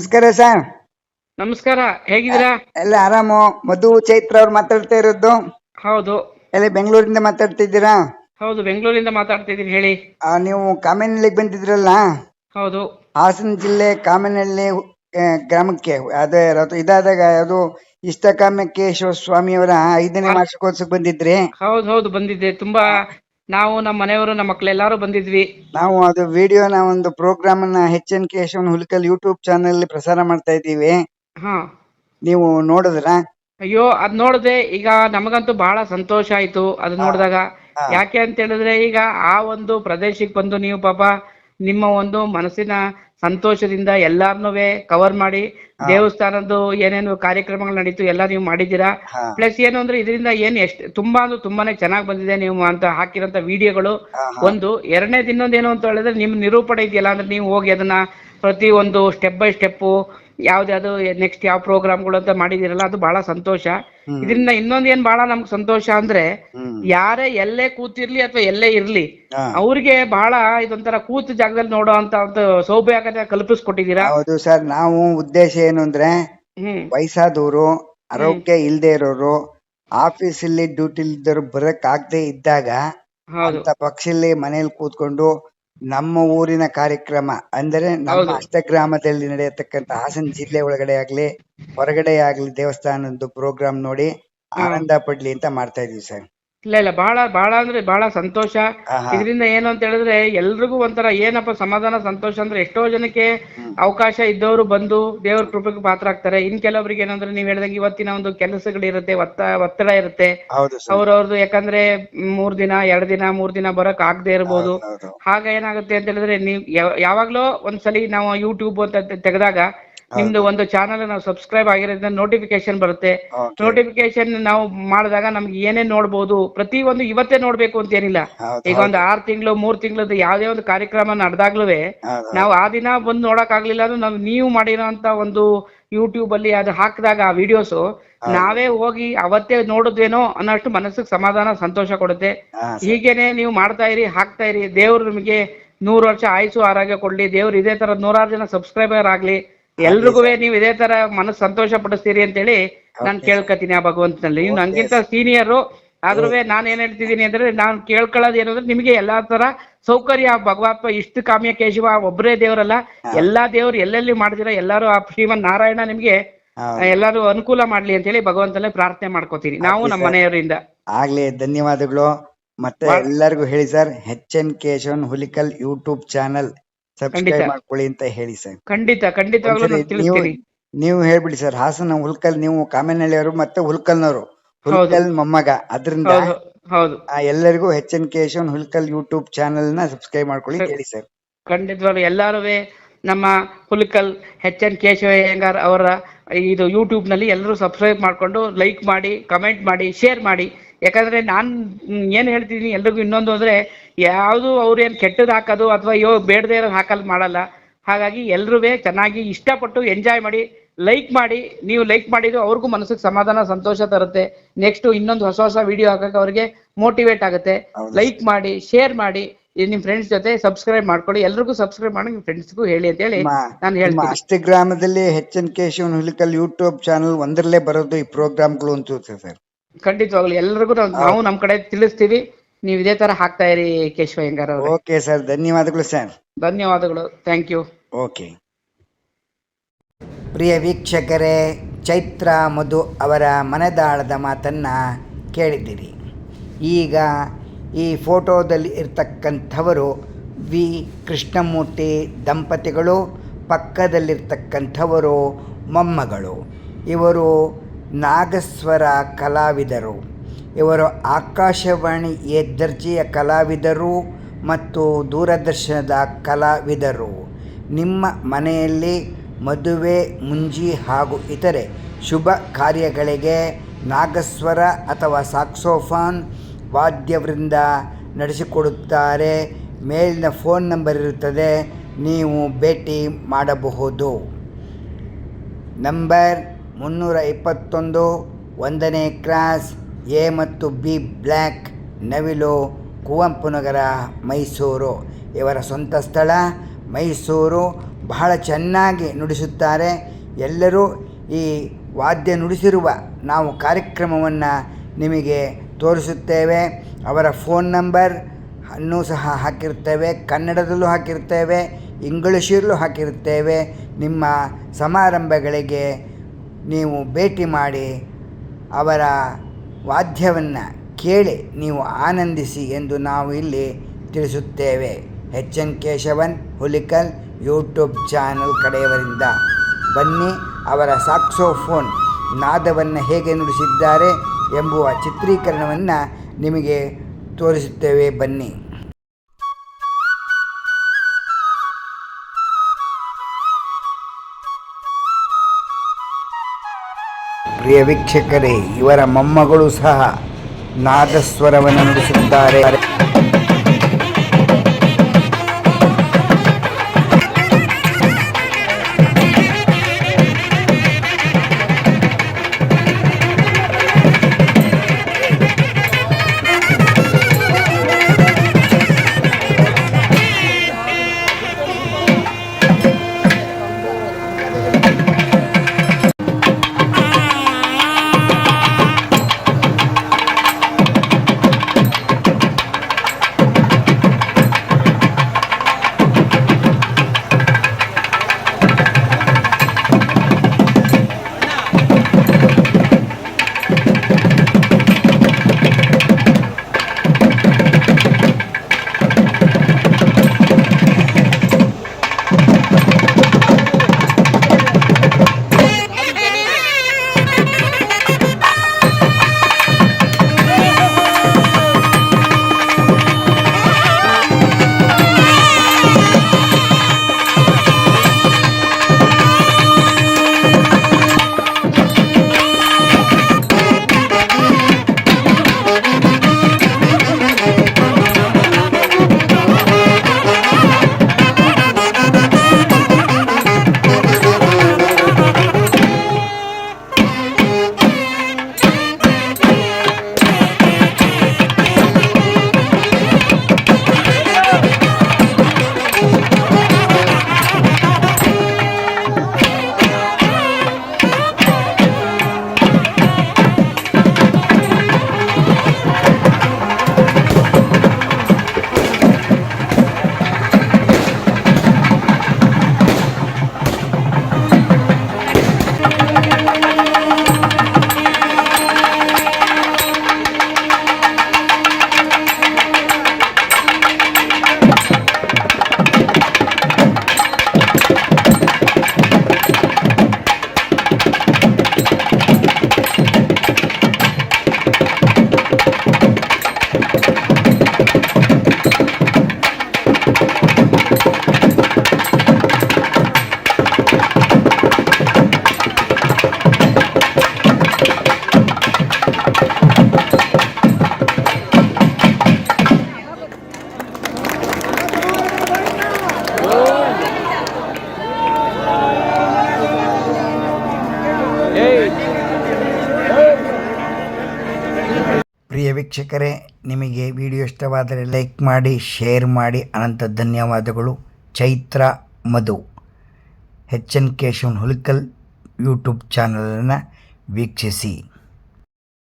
ನಮಸ್ಕಾರ ಸರ್. ನಮಸ್ಕಾರ ಹೇಗಿದ್ದೀರಾ? ಎಲ್ಲ ಆರಾಮು. ಮಧು ಚೈತ್ರ ಅವ್ರು ಮಾತಾಡ್ತಾ ಇರೋದು. ಹೌದು. ಎಲ್ಲ ಬೆಂಗಳೂರಿಂದ ಮಾತಾಡ್ತಿದ್ದೀರಾ? ಹೌದು ಬೆಂಗಳೂರಿಂದ ಮಾತಾಡ್ತಿದ್ದೀನಿ ಹೇಳಿ. ಆ, ನೀವು ಕಾಮೇನಹಳ್ಳಿಗೆ ಬಂದಿದ್ರಲ್ಲ? ಹೌದು. ಹಾಸನ ಜಿಲ್ಲೆ ಕಾಮೇನಹಳ್ಳಿ ಆ, ಗ್ರಾಮಕ್ಕೆ ಅದೇ ಅದು ಇದಾದಾಗ ಅದು ಇಷ್ಟಕಾಮ್ಯಕೇಶ್ವರ ಸ್ವಾಮಿಯವರ ಐದನೇ ವಾರ್ಷಿಕೋತ್ಸವಕ್ಕೆ ಬಂದಿದ್ರಿ. ಹೌದು ಹೌದು ಬಂದಿದ್ದೆ. ತುಂಬಾ ನಾವು ನಮ್ಮ ಮನೆಯವರು ನಮ್ಮ ಮಕ್ಕಳೆಲ್ಲರೂ ಬಂದಿದ್ವಿ. ನಾವು ಅದು ವಿಡಿಯೋನ ಒಂದು ಪ್ರೋಗ್ರಾಮ್ ಅನ್ನ H N Keshavan Hulikal YouTube ಅಲ್ಲಿ ಪ್ರಸಾರ ಮಾಡ್ತಾ ಇದ್ದೀವಿ. ಹಾ. ನೀವು ನೋಡಿದ್ರಾ? ಅಯ್ಯೋ ಅದ್ ನೋಡಿದೆ ಈಗ ನಮಗಂತೂ ಬಹಳ ಸಂತೋಷ ಆಯ್ತು ಅದ್ ನೋಡಿದಾಗ. ಹಾ. ಯಾಕೆ ಅಂತ ಹೇಳಿದ್ರೆ ಈಗ ಆ ಒಂದು ಪ್ರದೇಶಕ್ಕೆ ಬಂದು ನೀವು ಪಾಪ ನಿಮ್ಮ ಒಂದು ಮನಸ್ಸಿನ ಸಂತೋಷದಿಂದ ಎಲ್ಲಾರ್ನೂ ಕವರ್ ಮಾಡಿ ದೇವಸ್ಥಾನದ್ದು ಏನೇನು ಕಾರ್ಯಕ್ರಮಗಳು ನಡೀತು ಎಲ್ಲ ನೀವು ಮಾಡಿದ್ದೀರಾ? ಪ್ಲಸ್ ಏನು ಅಂದ್ರೆ ಇದರಿಂದ ಏನ್ ಎಷ್ಟು ತುಂಬಾ ಅಂದ್ರೆ ತುಂಬಾನೇ ಚೆನ್ನಾಗಿ ಬಂದಿದೆ ನೀವು ಅಂತ ಹಾಕಿರೋಂತ ವಿಡಿಯೋಗಳು. ಒಂದು ದಿನೊಂದು ಇನ್ನೊಂದೇನು ಅಂತ ಹೇಳಿದ್ರೆ ನಿಮ್ ನಿರೂಪಣೆ ಇದೆಯಲ್ಲ ಅಂದ್ರೆ ನೀವು ಹೋಗಿ ಅದನ್ನ ಪ್ರತಿ ಒಂದು ಸ್ಟೆಪ್ ಬೈ ಸ್ಟೆಪ್ ಯಾವ್ದಾದ್ರು ನೆಕ್ಸ್ಟ್ ಯಾವ ಪ್ರೋಗ್ರಾಮ್ಗಳು ಅಂತ ಮಾಡಿದಿರಲ್ಲ ಅದು ಬಹಳ ಸಂತೋಷ. ಇದರಿಂದ ಇನ್ನೊಂದ್ ಏನ್ ಬಹಳ ನಮ್ಗೆ ಸಂತೋಷ ಅಂದ್ರೆ ಯಾರೇ ಎಲ್ಲೇ ಕೂತಿರ್ಲಿ ಅಥವಾ ಎಲ್ಲೇ ಇರ್ಲಿ. ಅವ್ರಿಗೆ ಬಹಳ ಇದೊಂಥರ ಕೂತ ಜಾಗದಲ್ಲಿ ನೋಡೋ ಅಂತ ಒಂದು ಸೌಭಾಗ್ಯ ಕಲ್ಪಿಸ್ಕೊಟ್ಟಿದ್ದೀರಾ? ಹೌದು ಸರ್ ನಾವು ಉದ್ದೇಶ ಏನು ಅಂದ್ರೆ ವಯಸ್ಸಾದವರು ಆರೋಗ್ಯ ಇಲ್ದೇ ಇರೋರು ಆಫೀಸ್ ಆಫೀಸಲ್ಲಿ ಡ್ಯೂಟಿ ಇಲ್ದರು ಬರಕ್ ಆಗದೆ ಇದ್ದಾಗ ಅಂತ ಪಕ್ಷದಲ್ಲಿ ಮನೇಲಿ ಕೂತ್ಕೊಂಡು ನಮ್ಮ ಊರಿನ ಕಾರ್ಯಕ್ರಮ ಅಂದರೆ ನಮ್ಮ ಹೌದು. ಅಷ್ಟಗ್ರಾಮದಲ್ಲಿ ನಡೆಯತಕ್ಕಂತ ಹಾಸನ ಜಿಲ್ಲೆ ಒಳಗಡೆ ಆಗ್ಲಿ ಹೊರಗಡೆ ಆಗ್ಲಿ ದೇವಸ್ಥಾನದ್ದು ಪ್ರೋಗ್ರಾಮ್ ನೋಡಿ ಆನಂದ ಪಡ್ಲಿ ಅಂತ ಮಾಡ್ತಾ ಇದೀವಿ ಸರ್ ಇಲ್ಲ ಇಲ್ಲ ಬಹಳ ಬಹಳ ಅಂದ್ರೆ ಬಹಳ ಸಂತೋಷ. ಇದರಿಂದ ಏನು ಅಂತ ಹೇಳಿದ್ರೆ ಎಲ್ರಿಗೂ ಒಂಥರ ಏನಪ್ಪ ಸಮಾಧಾನ ಸಂತೋಷ ಅಂದ್ರೆ ಎಷ್ಟೋ ಜನಕ್ಕೆ ಅವಕಾಶ ಇದ್ದವರು ಬಂದು ದೇವ್ರ ಕೃಪೆಗೆ ಪಾತ್ರ ಆಗ್ತಾರೆ. ಇನ್ ಕೆಲವರಿಗೆ ಏನಂದ್ರೆ ನೀವ್ ಹೇಳ್ದಂಗೆ ಇವತ್ತಿನ ಒಂದು ಕೆಲಸಗಳಿರುತ್ತೆ ಒತ್ತ ಒತ್ತಡ ಇರುತ್ತೆ. ಅವ್ರವ್ರದ್ದು ಯಾಕಂದ್ರೆ ಮೂರ್ ದಿನ ಎರಡ್ ದಿನ ಮೂರ್ ದಿನ ಬರಕ್ ಆಗದೆ ಇರ್ಬೋದು. ಹಾಗ ಆಗ ಏನಾಗುತ್ತೆ ಅಂತ ಹೇಳಿದ್ರೆ ನೀವ್ ಯಾವ- ಯಾವಾಗ್ಲೋ ಒಂದ್ಸಲಿ ನಾವು ಯೂಟ್ಯೂಬ್ ಅಂತ ತೆಗೆದಾಗ ನಿಮ್ದು ಒಂದು ಚಾನಲ್ ನಾವು ಸಬ್ಸ್ಕ್ರೈಬ್ ಆಗಿರೋದ್ರಿಂದ ನೋಟಿಫಿಕೇಶನ್ ಬರುತ್ತೆ. Okay. ನೋಟಿಫಿಕೇಶನ್ ನಾವು ಮಾಡಿದಾಗ ನಮ್ಗೆ ಏನೇನ್ ನೋಡ್ಬೋದು ಪ್ರತಿ ಒಂದು ಇವತ್ತೇ ನೋಡ್ಬೇಕು ಅಂತ ಏನಿಲ್ಲ. ಹೌದು, ಈಗ ಒಂದು ಆರ್ ತಿಂಗಳು ಮೂರ್ ತಿಂಗಳದ್ದು ಯಾವ್ದೇ ಒಂದು ಕಾರ್ಯಕ್ರಮ ನಡೆದಾಗ್ಲೂ ಹೌದು. ನಾವು ಆ ದಿನ ಬಂದು ನೋಡಕ್ ಆಗ್ಲಿಲ್ಲ ಅಂದ್ರೆ ನಾವು ನೀವು ಮಾಡಿರೋಂತ ಒಂದು ಯೂಟ್ಯೂಬ್ ಅಲ್ಲಿ ಅದು ಹಾಕಿದಾಗ ಆ ವಿಡಿಯೋಸ್ ನಾವೇ ಹೋಗಿ ಅವತ್ತೇ ನೋಡಿದ್ವೇನೋ ಅನ್ನೋಷ್ಟು ಮನಸ್ಸಿಗೆ ಸಮಾಧಾನ ಸಂತೋಷ ಕೊಡುತ್ತೆ. ಹಾ, ಹೀಗೇನೆ ನೀವು ಮಾಡ್ತಾ ಇರಿ ಹಾಕ್ತಾ ಇರಿ. ದೇವ್ರು ನಿಮಗೆ ನೂರು ವರ್ಷ ಆಯಸು ಆರೋಗ್ಯ ಕೊಡ್ಲಿ. ದೇವ್ರು ಇದೇ ತರ ನೂರಾರು ಜನ ಸಬ್ಸ್ಕ್ರೈಬರ್ ಆಗ್ಲಿ. ಎಲ್ರಿಗೂ ನೀವು ಇದೇ ತರ ಮನಸ್ ಸಂತೋಷ ಪಡಿಸ್ತೀರಿ ಅಂತೇಳಿ ನಾನು ಕೇಳ್ಕೊತೀನಿ ಆ ಭಗವಂತನಲ್ಲಿ. ಇನ್ನು ನಂಗಿಂತ ಸೀನಿಯರು ಆದ್ರೂ ನಾನು ಏನ್ ಹೇಳ್ತಿದ್ದೀನಿ ಅಂದ್ರೆ ನಾನು ಕೇಳ್ಕೊಳ್ಳೋದು ಏನಂದ್ರೆ ನಿಮಗೆ ಎಲ್ಲಾ ತರ ಸೌಕರ್ಯ. ಭಗವಾತ್ಮ ಇಷ್ಟು ಕಾಮ್ಯ ಕೇಶವ ಒಬ್ಬರೇ ದೇವರಲ್ಲ. ಎಲ್ಲಾ ದೇವರು ಎಲ್ಲೆಲ್ಲಿ ಮಾಡ್ತೀರಾ ಎಲ್ಲಾರು ಆ ಶ್ರೀಮನ್ ನಾರಾಯಣ ನಿಮ್ಗೆ ಎಲ್ಲಾರು ಅನುಕೂಲ ಮಾಡ್ಲಿ ಅಂತ ಹೇಳಿ ಭಗವಂತನೇ ಪ್ರಾರ್ಥನೆ ಮಾಡ್ಕೋತೀನಿ. ನಾವು ನಮ್ಮ ಮನೆಯವರಿಂದ. ಆಗ್ಲಿ ಧನ್ಯವಾದಗಳು. ಮತ್ತೆ ಎಲ್ಲರಿಗೂ ಹೇಳಿ sir H N Keshavan Hulikal YouTube channel. Subscribe ಖಂಡಿತ. ಮಾಡ್ಕೊಳ್ಳಿ ಅಂತ ಹೇಳಿ ಸರ್. ಖಂಡಿತ ಖಂಡಿತವಾಗ್ಲೂ ನಾವು ನೀವು ನೀವು ಹೇಳ್ಬಿಡಿ ಸರ್ ಹಾಸನ ಹುಲ್ಕಲ್ ನೀವು ಕಾಮೇನಹಳ್ಳಿಯವರು ಮತ್ತೆ ಹುಲ್ಕಲ್ನವರು. ಹುಲ್ಕಲ್ ಮೊಮ್ಮಗ. ಅದರಿಂದ ಹೌದು ಹೌದು. ಎಲ್ಲರಿಗೂ H N Keshavan Hulikal YouTube ಚಾನೆಲ್ನ ಸಬ್ಸ್ಕ್ರೈಬ್ ಮಾಡ್ಕೊಳ್ಳಿ ಹೇಳಿ ಸರ್. ಖಂಡಿತವಾಗ್ಲು ಎಲ್ಲಾರು ನಮ್ಮ ಹುಲ್ಕಲ್ ಹೆಚ್ ಎನ್ ಕೇಶವಯ್ಯಂಗಾರ್ ಅವರ ಇದು ಯೂಟ್ಯೂಬ್ನಲ್ಲಿ ಎಲ್ಲರೂ ಸಬ್ಸ್ಕ್ರೈಬ್ ಮಾಡ್ಕೊಂಡು ಲೈಕ್ ಮಾಡಿ ಕಮೆಂಟ್ ಮಾಡಿ ಶೇರ್ ಮಾಡಿ. ಯಾಕಂದ್ರೆ ನಾನ್ ಏನು ಹೇಳ್ತಿದೀನಿ ಎಲ್ರಿಗೂ ಇನ್ನೊಂದು ಅಂದ್ರೆ ಯಾವುದು ಅವ್ರೇನ್ ಕೆಟ್ಟದ್ ಹಾಕೋದು ಅಥವಾ ಅಯ್ಯೋ ಬೇಡದೇ ಇರೋದು ಹಾಕಲ್ ಮಾಡಲ್ಲ. ಹಾಗಾಗಿ ಎಲ್ರೂ ಚೆನ್ನಾಗಿ ಇಷ್ಟಪಟ್ಟು ಎಂಜಾಯ್ ಮಾಡಿ ಲೈಕ್ ಮಾಡಿ ನೀವು ಲೈಕ್ ಮಾಡಿದ್ರು ಅವ್ರಿಗೂ ಮನಸ್ಸಿಗೆ ಸಮಾಧಾನ ಸಂತೋಷ ತರುತ್ತೆ. ನೆಕ್ಸ್ಟ್ ಇನ್ನೊಂದು ಹೊಸ ಹೊಸ ವಿಡಿಯೋ ಹಾಕಕ್ಕೆ ಅವ್ರಿಗೆ ಮೋಟಿವೇಟ್ ಆಗುತ್ತೆ. ಲೈಕ್ ಮಾಡಿ ಶೇರ್ ಮಾಡಿ ನಿಮ್ ಫ್ರೆಂಡ್ಸ್ ಜೊತೆ ಸಬ್ಸ್ಕ್ರೈಬ್ ಮಾಡ್ಕೊಳ್ಳಿ. ಎಲ್ರಿಗೂ ಸಬ್ಸ್ಕ್ರೈಬ್ ಮಾಡಿ ನಿಮ್ ಫ್ರೆಂಡ್ಸ್ಗೂ ಹೇಳಿ ಅಂತ ಹೇಳಿ ನಾನು ಹೇಳ್ತೀನಿ. ಅಷ್ಟಗ್ರಾಮದಲ್ಲಿ H N Keshavan Hulikal YouTube channel ಒಂದರಲ್ಲೇ ಬರೋದು ಈ ಪ್ರೋಗ್ರಾಮ್ಗಳು ಅಂತ ಸರ್. ಖಂಡಿತವಾಗ್ಲು ಎಲ್ರಿಗೂ ನಾವ್- ನಾವು ನಮ್ ಕಡೆ ತಿಳಿಸ್ತೀವಿ. ನೀವು ಇದೇ ತರ ಹಾಕ್ತಾ ಇರಿ ಹೆಂಗಾರ ಅವರು. ಓಕೆ ಸರ್ ಧನ್ಯವಾದಗಳು ಸರ್. ಧನ್ಯವಾದಗಳು. Thank you okay. ಪ್ರಿಯ ವೀಕ್ಷಕರೇ ಚೈತ್ರ ಮಧು ಅವರ ಮನದಾಳದ ಮಾತನ್ನು ಕೇಳಿದ್ದೀರಿ. ಈಗ ಈ ಫೋಟೋದಲ್ಲಿ ಇರ್ತಕ್ಕಂಥವರು ವಿ. ಕೃಷ್ಣಮೂರ್ತಿ ದಂಪತಿಗಳು ಪಕ್ಕದಲ್ಲಿರ್ತಕ್ಕಂಥವರು ಮೊಮ್ಮಗಳು. ಇವರು ನಾಗಸ್ವರ ಕಲಾವಿದರು. ಇವರು ಆಕಾಶವಾಣಿ ಎ ದರ್ಜೆಯ ಕಲಾವಿದರು ಮತ್ತು ದೂರದರ್ಶನದ ಕಲಾವಿದರು. ನಿಮ್ಮ ಮನೆಯಲ್ಲಿ ಮದುವೆ, ಮುಂಜಿ ಹಾಗೂ ಇತರೆ ಶುಭ ಕಾರ್ಯಗಳಿಗೆ ನಾಗಸ್ವರ ಅಥವಾ ಸಾಕ್ಸೋಫಾನ್ ವಾದ್ಯವೃಂದ ನಡೆಸಿಕೊಡುತ್ತಾರೆ. ಮೇಲಿನ ಫೋನ್ ನಂಬರ್ ಇರುತ್ತದೆ. ನೀವು ಭೇಟಿ ಮಾಡಬಹುದು. ನಂಬರ್ ಮುನ್ನೂರ ಇಪ್ಪತ್ತೊಂದು ಒಂದನೇ ಕ್ರಾಸ್ ಎ ಮತ್ತು ಬಿ ಬ್ಲ್ಯಾಕ್ ನವಿಲು ಕುವೆಂಪು ನಗರ, ಮೈಸೂರು. ಇವರ ಸ್ವಂತ ಸ್ಥಳ ಮೈಸೂರು. ಬಹಳ ಚೆನ್ನಾಗಿ ನುಡಿಸುತ್ತಾರೆ. ಎಲ್ಲರೂ ಈ ವಾದ್ಯ ನುಡಿಸಿರುವ ನಾವು ಕಾರ್ಯಕ್ರಮವನ್ನು ನಿಮಗೆ ತೋರಿಸುತ್ತೇವೆ. ಅವರ ಫೋನ್ ನಂಬರ್ ಅನ್ನು ಸಹ ಹಾಕಿರ್ತೇವೆ ಕನ್ನಡದಲ್ಲೂ ಹಾಕಿರ್ತೇವೆ ಇಂಗ್ಲೀಷಲ್ಲೂ ಹಾಕಿರುತ್ತೇವೆ. ನಿಮ್ಮ ಸಮಾರಂಭಗಳಿಗೆ ನೀವು ಭೇಟಿ ಮಾಡಿ ಅವರ ವಾದ್ಯವನ್ನು ಕೇಳಿ ನೀವು ಆನಂದಿಸಿ ಎಂದು ನಾವು ಇಲ್ಲಿ ತಿಳಿಸುತ್ತೇವೆ. H. N. Keshavan, Hulikal, YouTube channel ಕಡೆಯವರಿಂದ. ಬನ್ನಿ, ಅವರ ಸಾಕ್ಸೋಫೋನ್ ನಾದವನ್ನು ಹೇಗೆ ನುಡಿಸಿದ್ದಾರೆ ಎಂಬುವ ಚಿತ್ರೀಕರಣವನ್ನು ನಿಮಗೆ ತೋರಿಸುತ್ತೇವೆ. ಬನ್ನಿ. ಪ್ರಿಯ ವೀಕ್ಷಕರೇ ಇವರ ಮೊಮ್ಮಗಳು ಸಹ ನಾದಸ್ವರವನ್ನು ನುಡಿಸುತ್ತಾರೆ. ಪ್ರಿಯ ವೀಕ್ಷಕರೇ, ನಿಮಗೆ ವಿಡಿಯೋ ಇಷ್ಟವಾದರೆ ಲೈಕ್ ಮಾಡಿ, ಶೇರ್ ಮಾಡಿ. ಅನಂತ ಧನ್ಯವಾದಗಳು. Chaitra Madhu. H N Keshavan Hulikal YouTube ಚಾನಲನ್ನು ವೀಕ್ಷಿಸಿ.